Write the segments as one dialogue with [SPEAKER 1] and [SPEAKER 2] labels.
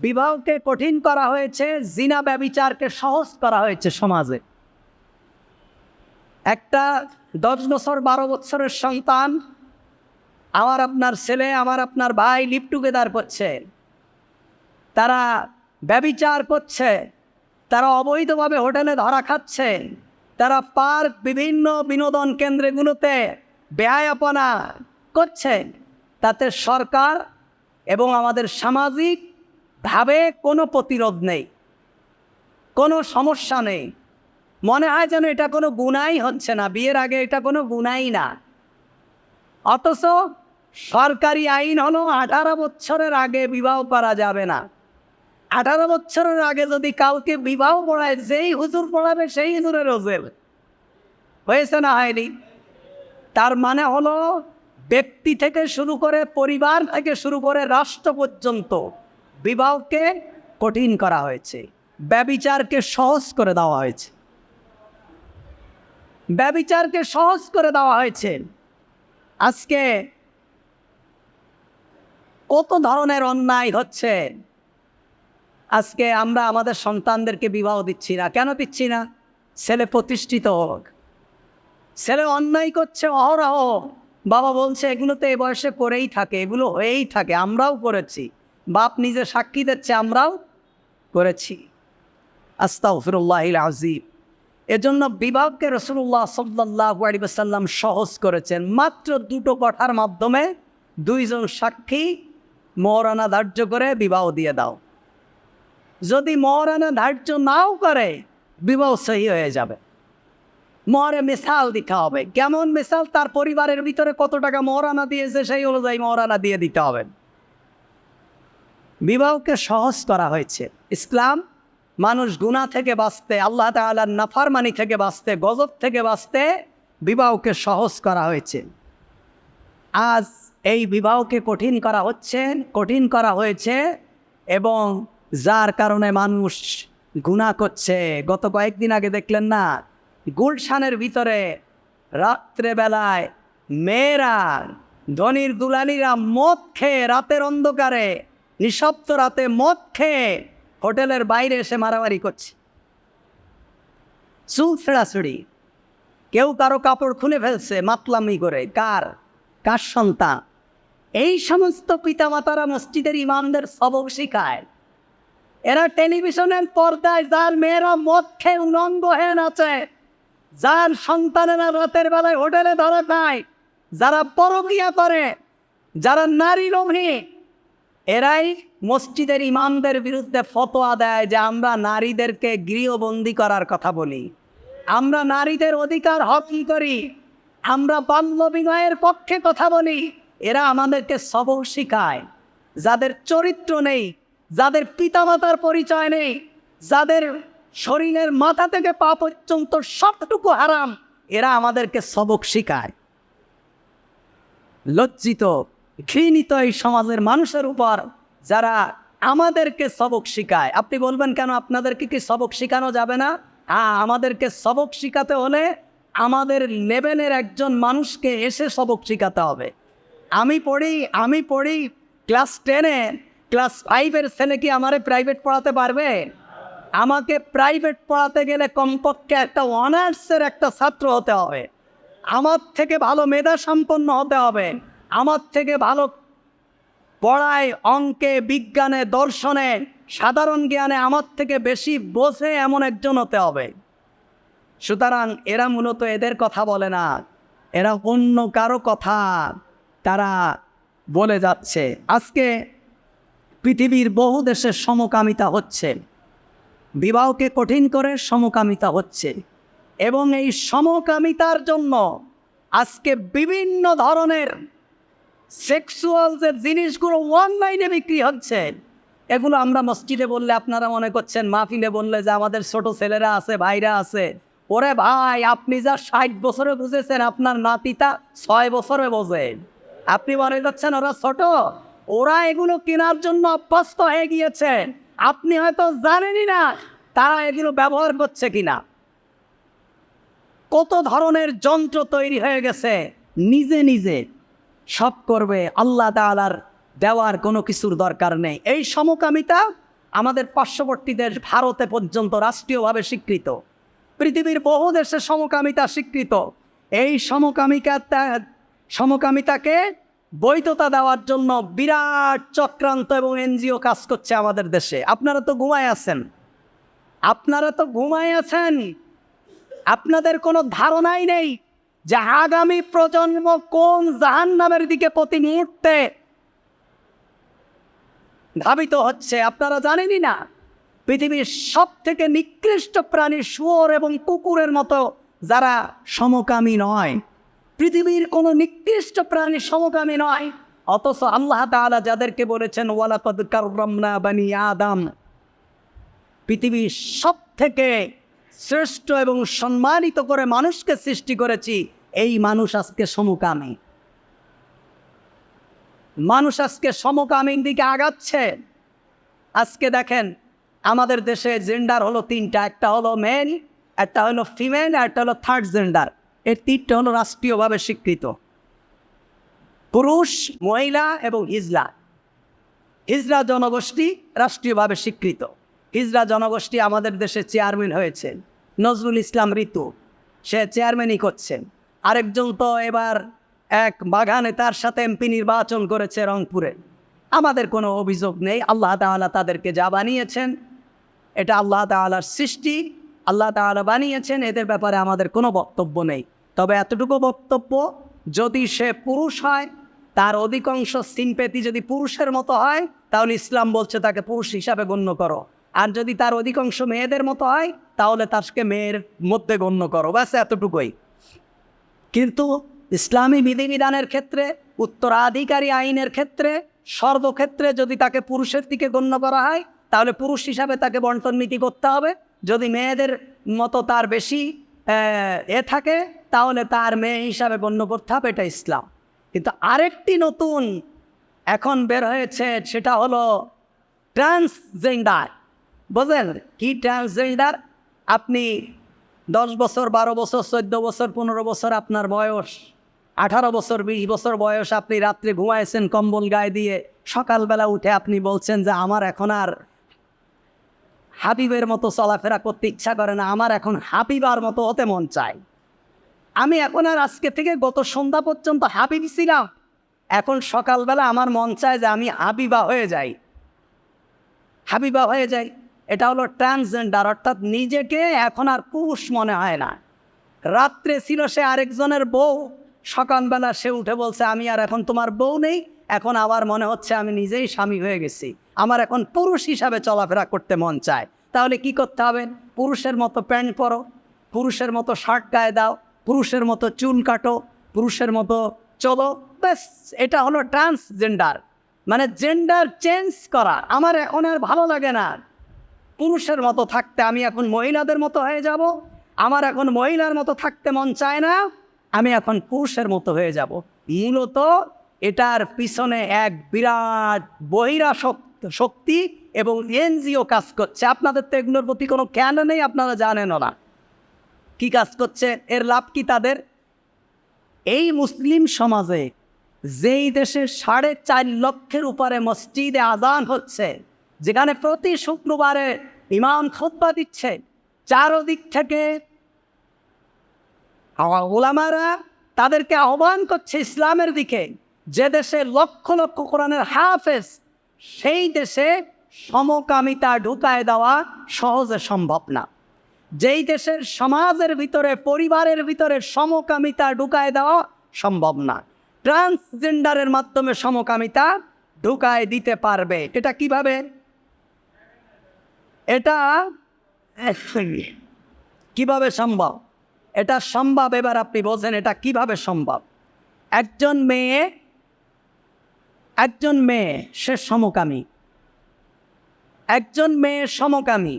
[SPEAKER 1] বিবাহকে কঠিন করা হয়েছে, জিনা ব্যবিচারকে সহজ করা হয়েছে সমাজে। একটা দশ বছর, বারো বছরের সন্তান, আমার আপনার ছেলে, আমার আপনার ভাই লিভ টুগেদার করছে। তারা ব্যবিচার করছে, তারা অবৈধভাবে হোটেলে ধরা খাচ্ছে, তারা পার্ক, বিভিন্ন বিনোদন কেন্দ্রগুলোতে ব্যয়াপনা করছে। তাতে সরকার এবং আমাদের সামাজিকভাবে কোনো প্রতিরোধ নেই, কোনো সমস্যা নেই। মনে হয় যেন এটা কোনো গুণাই হচ্ছে না, বিয়ের আগে এটা কোনো গুণাই না। অথচ সরকারি আইন হলো আঠারো বছরের আগে বিবাহ করা যাবে না। আঠারো বছরের আগে যদি কাউকে বিবাহ পড়ায় যেই হুজুর পড়াবে সেই হুজুরের ওজেল হয়েছে না হয়নি? তার মানে হলো ব্যক্তি থেকে শুরু করে পরিবার থেকে শুরু করে রাষ্ট্র পর্যন্ত বিবাহকে কঠিন করা হয়েছে। ব্যবিচারকে সহজ করে দেওয়া হয়েছে। ব্যবিচারকে সহজ করে দেওয়া হয়েছে। আজকে কত ধরনের অন্যায় হচ্ছে। আজকে আমরা আমাদের সন্তানদেরকে বিবাহ দিচ্ছি না। কেন দিচ্ছি না? ছেলে প্রতিষ্ঠিত হোক। ছেলে অন্যায় করছে, অহরহ। বাবা বলছে, এগুলো তো এ বয়সে করেই থাকে, এগুলো হয়েই থাকে, আমরাও করেছি। বাপ নিজে সাক্ষী দিচ্ছে, আমরাও করেছি। আস্তাফিরুল্লাহ আজিব এজন্য বিবাহকে রসুল্লাহ সাল্লাহ আলিবাসাল্লাম সহজ করেছেন। মাত্র দুটো কথার মাধ্যমে দুইজন সাক্ষী মহারানা ধার্য করে বিবাহ দিয়ে দাও। যদি মহারানা ধার্য নাও করে, বিবাহ সহি হয়ে যাবে। মহরে মিসাল দিতে হবে। কেমন মিসাল? তার পরিবারের ভিতরে কত টাকা মহারানা দিয়েছে, সেই অনুযায়ী মহারানা দিয়ে দিতে হবে। বিবাহকে সহজ করা হয়েছে। ইসলাম, মানুষ গুণা থেকে বাঁচতে, আল্লাহ তালার নাফারমানি থেকে বাঁচতে, গজব থেকে বাঁচতে বিবাহকে সহজ করা হয়েছে। আজ এই বিবাহকে কঠিন করা হচ্ছে, কঠিন করা হয়েছে এবং যার কারণে মানুষ গুণা করছে। গত কয়েকদিন আগে দেখলেন না, গুলশানের ভিতরে রাত্রেবেলায় মেয়েরা, ধনির দুলানিরা মদ খেয়ে রাতের অন্ধকারে নিঃশব্দ রাতে মদ খেয়ে হোটেলের বাইরে এসে মারামারি করছে। চুল ছেড়াছড়ি। কেউ কারও কাপড় খুলে ফেলছে, মাতলামি করে। কার? কার সন্তান? এই সমস্ত পিতামাতারা মসজিদের ইমামদের সবক শিখায়। এরা টেলিভিশনের পর্দায় যার মেয়েরা মদ খেয়ে উলঙ্গ হয়ে নাচে, যার সন্তানেরা রাতের বেলায় হোটেলে ধরা খায়, যারা পরকিয়া করে, যারা নারী লোভী এরাই মসজিদের ইমামদের বিরুদ্ধে ফতোয়া দেয় যে আমরা নারীদেরকে গৃহবন্দী করার কথা বলি। আমরা নারীদের অধিকার হকি করি। আমরা বাল্য পক্ষে কথা বলি। এরা আমাদেরকে সবক শিখায়। যাদের চরিত্র নেই, যাদের পিতামাতার পরিচয় নেই, যাদের শরীরের মাথা থেকে পা পর্যন্ত সবটুকু হারাম, এরা আমাদেরকে সবক শিখায়। লজ্জিত ঘৃণিত এই সমাজের মানুষের উপর যারা আমাদেরকে সবক শিখায়। আপনি বলবেন কেন আপনাদেরকে কি সবক শেখানো যাবে না? হ্যাঁ আমাদেরকে সবক শিখাতে হলে আমাদের লেভেলের একজন মানুষকে এসে সবক শিখাতে হবে। আমি পড়ি আমি পড়ি, ক্লাস টেনে, ক্লাস ফাইভের ছেলে কি আমারে প্রাইভেট পড়াতে পারবে? আমাকে প্রাইভেট পড়াতে গেলে কমপক্ষে একটা অনার্সের একটা ছাত্র হতে হবে। আমার থেকে ভালো মেধা সম্পন্ন হতে হবে। আমার থেকে ভালো পড়ায় অঙ্কে, বিজ্ঞানে, দর্শনে, সাধারণ জ্ঞানে আমার থেকে বেশি বোঝে এমন একজন হতে হবে। সুতরাং এরা মূলত এদের কথা বলে না। এরা অন্য কারও কথা তারা বলে যাচ্ছে। আজকে পৃথিবীর বহু দেশের সমকামিতা হচ্ছে। বিবাহকে কঠিন করে সমকামিতা হচ্ছে। এবং এই সমকামিতার জন্য আজকে বিভিন্ন ধরনের সেক্সুয়াল যে জিনিসগুলো অনলাইনে বিক্রি হচ্ছে। এগুলো আমরা মসজিদে বললে আপনারা মনে করছেন, মাহফিলে বললে যে আমাদের ছোট ছেলেরা আছে, ভাইরা আছে। ওরে ভাই, আপনি যা ষাট বছরে বুঝেছেন, আপনার নাতিটা ছয় বছরে বোঝেন আপনি মনে করছেন ওরা ছোট? ওরা এগুলো কেনার জন্য অভ্যস্ত হয়ে গিয়েছেন আপনি হয়তো জানেনই না তারা এগুলো ব্যবহার করছে কিনা। কত ধরনের যন্ত্র তৈরি হয়ে গেছে, নিজে নিজে। সব করবে, আল্লাহ তালার দেওয়ার কোনো কিছুর দরকার নেই। এই সমকামিতা আমাদের পার্শ্ববর্তী দেশ ভারতে পর্যন্ত রাষ্ট্রীয়ভাবে স্বীকৃত। পৃথিবীর বহু দেশে সমকামিতা স্বীকৃত। এই সমকামিকা সমকামিতাকে বৈধতা দেওয়ার জন্য বিরাট চক্রান্ত এবং এনজিও কাজ করছে আমাদের দেশে। আপনারা তো ঘুমায় আছেন। আপনারা তো ঘুমায় আছেন। আপনাদের কোনো ধারণাই নেই যে আগামী প্রজন্ম কোন জাহান নামের দিকে প্রতি মুহূর্তে ধাবিত হচ্ছে, আপনারা জানেনই না? পৃথিবীর সব থেকে নিকৃষ্ট প্রাণী শুয়োর এবং কুকুরের মতো যারা সমকামী নয়। পৃথিবীর কোনো নিকৃষ্ট প্রাণী সমকামী নয়, অথচ আল্লাহ তাআলা যাদেরকে বলেছেন, ওয়ালাকদ কাররামনা বানি আদম। পৃথিবীর সব থেকে শ্রেষ্ঠ এবং সম্মানিত করে মানুষকে সৃষ্টি করেছি, এই মানুষ আজকে সমকামী। মানুষ আজকে সমকামীর দিকে আগাচ্ছে। আজকে দেখেন, আমাদের দেশে জেন্ডার হলো তিনটা, একটা হলো মেল একটা হলো ফিমেল একটা হলো থার্ড জেন্ডার এর তিনটা হলো রাষ্ট্রীয়ভাবে স্বীকৃত। পুরুষ, মহিলা এবং হিজলা হিজরা জনগোষ্ঠী রাষ্ট্রীয়ভাবে স্বীকৃত। হিজরা জনগোষ্ঠী আমাদের দেশে চেয়ারম্যান হয়েছে। নজরুল ইসলাম ঋতু, সে চেয়ারম্যানই করছেন। আরেকজন তো এবার এক বাগানে তার সাথে এমপি নির্বাচন করেছে রংপুরে। আমাদের কোনো অভিযোগ নেই, আল্লাহ তাআলা তাদেরকে যা বানিয়েছেন, এটা আল্লাহ তাআলার সৃষ্টি, আল্লাহ তাআলা বানিয়েছেন, এদের ব্যাপারে আমাদের কোনো বক্তব্য নেই। তবে এতটুকু বক্তব্য, যদি সে পুরুষ হয়, তার অধিকাংশ সিনপেতি যদি পুরুষের মতো হয়, তাহলে ইসলাম বলছে তাকে পুরুষ হিসাবে গণ্য করো। আর যদি তার অধিকাংশ মেয়েদের মতো হয়, তাহলে তাকে মেয়ের মধ্যে গণ্য করো। ব্যাস, এতটুকুই। কিন্তু ইসলামী বিধিবিধানের ক্ষেত্রে, উত্তরাধিকারী আইনের ক্ষেত্রে, সর্বক্ষেত্রে যদি তাকে পুরুষের দিকে গণ্য করা হয়, তাহলে পুরুষ হিসাবে তাকে বন্টন নীতি করতে হবে। যদি মেয়েদের মতো তার বেশি এ থাকে, তাহলে তার মেয়ে হিসাবে গণ্য করতে হবে, এটা ইসলাম। কিন্তু আরেকটি নতুন এখন বের হয়েছে, সেটা হলো ট্রান্সজেন্ডার। বোঝেন? কি ট্রান্সজেন্ডার আপনি দশ বছর, বারো বছর, চোদ্দ বছর, পনেরো বছর আপনার বয়স, আঠারো বছর, বিশ বছর বয়স আপনি রাত্রে ঘুমাইছেন কম্বল গায়ে দিয়ে, সকালবেলা উঠে আপনি বলছেন যে আমার এখন আর হাবিবের মতো চলাফেরা করতে ইচ্ছা করে না, আমার এখন হাবিবার মতো হতে মন চায়। আমি এখন আর আজকে থেকে গত সন্ধ্যা পর্যন্ত হাবিব ছিলাম। এখন সকালবেলা আমার মন চায় যে আমি হাবিবা হয়ে যাই। হাবিবা হয়ে যাই। এটা হলো ট্রান্সজেন্ডার অর্থাৎ নিজেকে এখন আর পুরুষ মনে হয় না। রাত্রে ছিল সে আরেকজনের বউ, সকালবেলা সে উঠে বলছে, আমি আর এখন তোমার বউ নেই, এখন আমার মনে হচ্ছে আমি নিজেই স্বামী হয়ে গেছি। আমার এখন পুরুষ হিসাবে চলাফেরা করতে মন চায়। তাহলে কি করতে হবে? পুরুষের মতো প্যান্ট পরো, পুরুষের মতো শার্ট গায়ে দাও, পুরুষের মতো চুল কাটো, পুরুষের মতো চলো, ব্যাস, এটা হলো ট্রান্সজেন্ডার মানে জেন্ডার চেঞ্জ করা, আমার এখন আর ভালো লাগে না। পুরুষের মতো থাকতে আমি এখন মহিলাদের মতো হয়ে যাব। আমার এখন মহিলার মতো থাকতে মন চায় না, আমি এখন পুরুষের মতো হয়ে যাব। মূলত এটার পিছনে এক বিরাট বহিরাশক্ত শক্তি এবং এনজিও কাজ করছে। আপনাদের তো এগুলোর প্রতি কোনো জ্ঞান নেই, আপনারা জানেনও না। কি কাজ করছে, এর লাভ কি তাদের? এই মুসলিম সমাজে যেই দেশে সাড়ে চার লক্ষের উপরে মসজিদে আজান হচ্ছে যেখানে প্রতি শুক্রবারে ইমাম খোদ্া দিচ্ছে, চারদিক থেকে ওলামারা তাদেরকে আহ্বান করছে ইসলামের দিকে, যে দেশে লক্ষ লক্ষ কোরআনের হাফেজ, সেই দেশে সমকামিতা ঢুকায় দেওয়া সহজে সম্ভব না। যেই দেশের সমাজের ভিতরে, পরিবারের ভিতরে সমকামিতা ঢুকায় দেওয়া সম্ভব না। ট্রান্সজেন্ডারের মাধ্যমে সমকামিতা ঢুকায় দিতে পারবে। এটা কীভাবে? এটা কীভাবে সম্ভব? এটা সম্ভব এবার আপনি বলছেন এটা কীভাবে সম্ভব? একজন মেয়ে একজন মেয়ে সে সমকামী। একজন মেয়ে সমকামী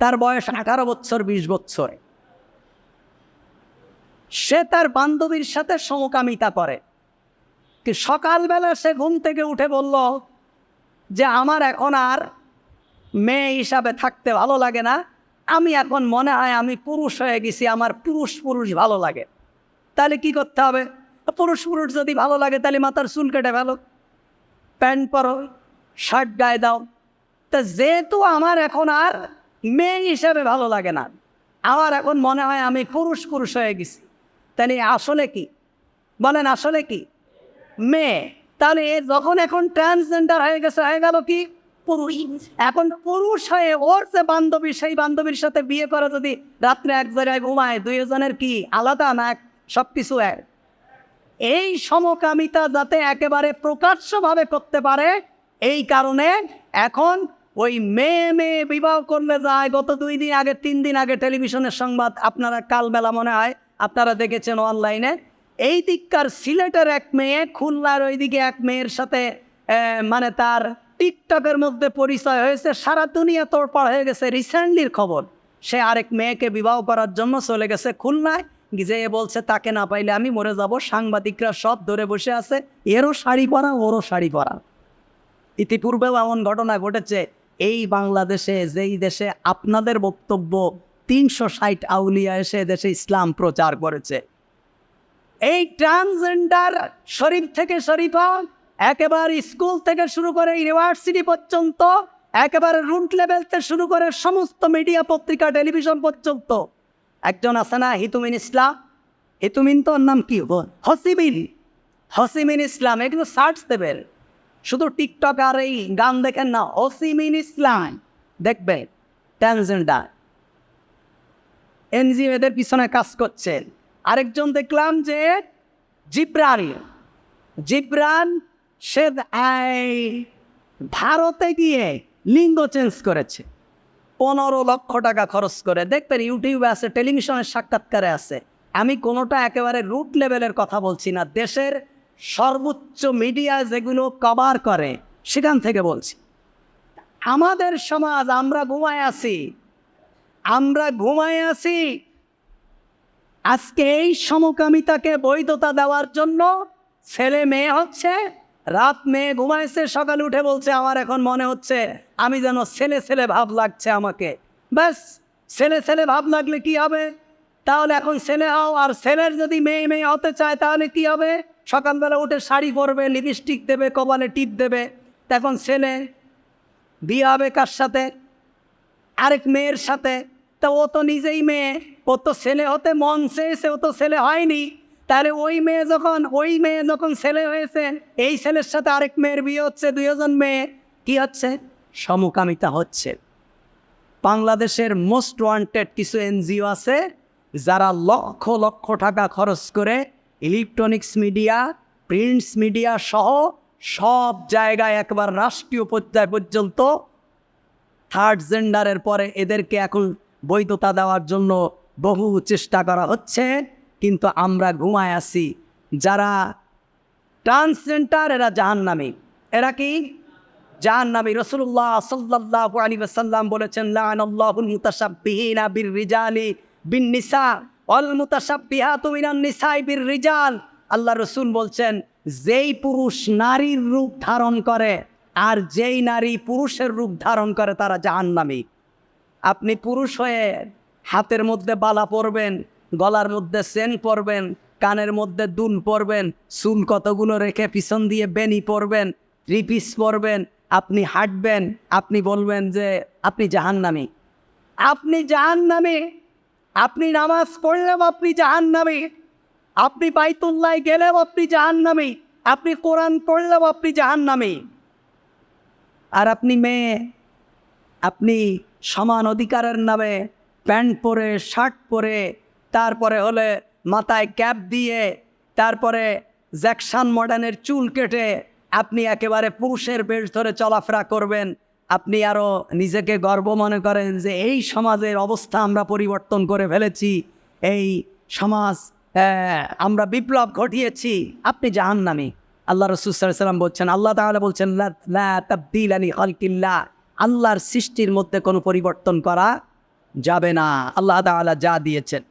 [SPEAKER 1] তার বয়স আঠারো বছর বিশ বছর। সে তার বান্ধবীর সাথে সমকামিতা করে। কি সকালবেলা সে ঘুম থেকে উঠে বলল যে আমার এখন আর মেয়ে হিসাবে থাকতে ভালো লাগে না। আমি এখন মনে হয় আমি পুরুষ হয়ে গেছি, আমার পুরুষ পুরুষ ভালো লাগে। তাহলে কি করতে হবে? পুরুষ পুরুষ যদি ভালো লাগে, তাহলে মাথার চুল কেটে ফেলো। প্যান্ট পরো, শার্ট গায়ে দাও। তা যেহেতু আমার এখন আর মেয়ে হিসাবে ভালো লাগে না, আমার এখন মনে হয় আমি পুরুষ পুরুষ হয়ে গেছি। তাহলে আসলে কি? বলেন আসলে কি? মেয়ে। তাহলে যখন এখন ট্রান্সজেন্ডার হয়ে গেছে, হয়ে গেল কি? পুরুষ। এখন পুরুষ হয়ে ওর যে বান্ধবী, সেই বান্ধবীর সাথে বিয়ে করে যদি রাত্রে এক জায়গায় ঘুমায়, দুইজনের কি আলাদা না সব কিছু এক। এই সমকামিতা যাতে একেবারে প্রকাশ্যভাবে করতে পারে, এই কারণে এখন ওই মেয়ে মেয়ে বিবাহ করলে যায়। গত দুই দিন আগে, তিন দিন আগে টেলিভিশনের সংবাদ আপনারা কালবেলা মনে হয়, আপনারা দেখেছেন অনলাইনে। এই দিককার সিলেটের এক মেয়ে, খুলনার ওইদিকে এক মেয়ের সাথে মানে তার টিকটকের মধ্যে পরিচয় হয়েছে, সারা দুনিয়া তোড়পাড় হয়ে গেছে। রিসেন্টলির খবর, সে আরেক মেয়েকে বিবাহ করার জন্য চলে গেছে খুলনায়। যে বলছে, তাকে না পাইলে আমি মরে যাব। সাংবাদিকরা সব ধরে বসে আছে, এরও শাড়ি পরা, ওরও শাড়ি পরা। ইতিপূর্বেও এমন ঘটনা ঘটেছে, এই বাংলাদেশে যেই দেশে আপনাদের বক্তব্য তিনশো ষাট আউলিয়া এসে দেশে ইসলাম প্রচার করেছে। এই ট্রান্সজেন্ডার শরীফ থেকে শরীফা একেবারে স্কুল থেকে শুরু করে ইউনিভার্সিটি পর্যন্ত, একেবারে রুট লেভেল থেকে শুরু করে সমস্ত মিডিয়া পত্রিকা টেলিভিশন পর্যন্ত। একজন আছে না হিতুমিন ইসলাম? হিতুমিন তোর নাম কি? হসিমিন। হসিমিন ইসলাম এগুলো সার্চ দেবেন শুধু টিকটক আর এই গান দেখেন না, হসিমিন ইসলাম। দেখবে ট্রান্সজেন্ডার এনজিও এদের পিছনে কাজ করছেন আরেকজন দেখলাম যে জিব্রান জিব্রান সে ভারতে গিয়ে লিঙ্গ চেঞ্জ করেছে। পনেরো লক্ষ টাকা খরচ করে। দেখবেন ইউটিউবে আছে, টেলিভিশনের সাক্ষাৎকারে আছে। আমি কোনোটা একেবারে রুট লেভেলের কথা বলছি না। দেশের সর্বোচ্চ মিডিয়া যেগুলো কভার করে, সেখান থেকে বলছি। আমাদের সমাজ, আমরা ঘুমায় আছি। আমরা ঘুমায় আছি। আজকে এই সমকামিতাকে বৈধতা দেওয়ার জন্য ছেলে মেয়ে হচ্ছে রাত মেয়ে ঘুমাইছে সকালে উঠে বলছে, আমার এখন মনে হচ্ছে আমি যেন ছেলে ছেলে ভাব লাগছে আমাকে। ব্যাস, ছেলে ছেলে ভাব লাগলে কি হবে? তাহলে এখন ছেলে হও, আর ছেলের যদি মেয়ে মেয়ে হতে চায়, তাহলে কি হবে? সকালবেলা উঠে শাড়ি পরবে লিপস্টিক দেবে, কপালে টিপ দেবে। তখন ছেলে বিয়ে হবে কার সাথে? আরেক মেয়ের সাথে। তা ও তো নিজেই মেয়ে, ও তো ছেলে হতে মন চেয়েছে, ও তো ছেলে হয়নি। তাহলে ওই মেয়ে যখন, ওই মেয়ে যখন ছেলে হয়েছে, এই ছেলের সাথে আরেক মেয়ের বিয়ে হচ্ছে, দুইজন মেয়ে, কি হচ্ছে? সমকামিতা হচ্ছে। বাংলাদেশের মোস্ট ওয়ান্টেড কিছু এনজিও আছে যারা লক্ষ লক্ষ টাকা খরচ করে ইলেকট্রনিক্স মিডিয়া, প্রিন্টস মিডিয়া সহ সব জায়গায় একবার রাষ্ট্রীয় পর্যায় পর্যন্ত থার্ড জেন্ডারের পরে এদেরকে এখন বৈধতা দেওয়ার জন্য বহু চেষ্টা করা হচ্ছে। কিন্তু আমরা ঘুমায় আছি। যারা ট্রান্সজেন্ডার এরা জাহান্নামী। এরা কি? জাহান্নামী। রসুল্লাহ সাল্লাহ আলী সাল্লাম বলেছেন অল বির রিজাল আল্লাহ রসুল বলছেন, যেই পুরুষ নারীর রূপ ধারণ করে আর যেই নারী পুরুষের রূপ ধারণ করে তারা জাহান্নামী। আপনি পুরুষ হয়ে হাতের মধ্যে বালা পরবেন গলার মধ্যে সেন পরবেন, কানের মধ্যে দুল পরবেন, চুল কতগুলো রেখে পিছন দিয়ে বেনি পরবেন রিপিস পরবেন, আপনি হাঁটবেন, আপনি বলবেন যে আপনি জাহান জাহান্নামী। আপনি জাহান্নামী, আপনি নামাজ পড়লেও আপনি জাহান জাহান্নামী, আপনি বাইতুল্লায় গেলেও আপনি জাহান্নামী, আপনি কোরআন পড়লেও আপনি জাহান্নামী। আর আপনি মেয়ে, আপনি সমান অধিকারের নামে প্যান্ট পরে, শার্ট পরে তারপরে হলে মাথায় ক্যাপ দিয়ে, তারপরে জ্যাকসান মডার্নের চুল কেটে আপনি একেবারে পুরুষের বেশ ধরে চলাফেরা করবেন। আপনি আরও নিজেকে গর্ব মনে করেন যে এই সমাজের অবস্থা আমরা পরিবর্তন করে ফেলেছি। এই সমাজ আমরা বিপ্লব ঘটিয়েছি। আপনি জাহান্নামী। আল্লাহ রসুলাম বলছেন, আল্লাহ তাহলে বলছেন, "লা- লা তাবদিল আলী খালকিল্লাহ। আল্লাহর সৃষ্টির মধ্যে কোনো পরিবর্তন করা যাবে না। আল্লাহ তাআলা যা দিয়েছেন।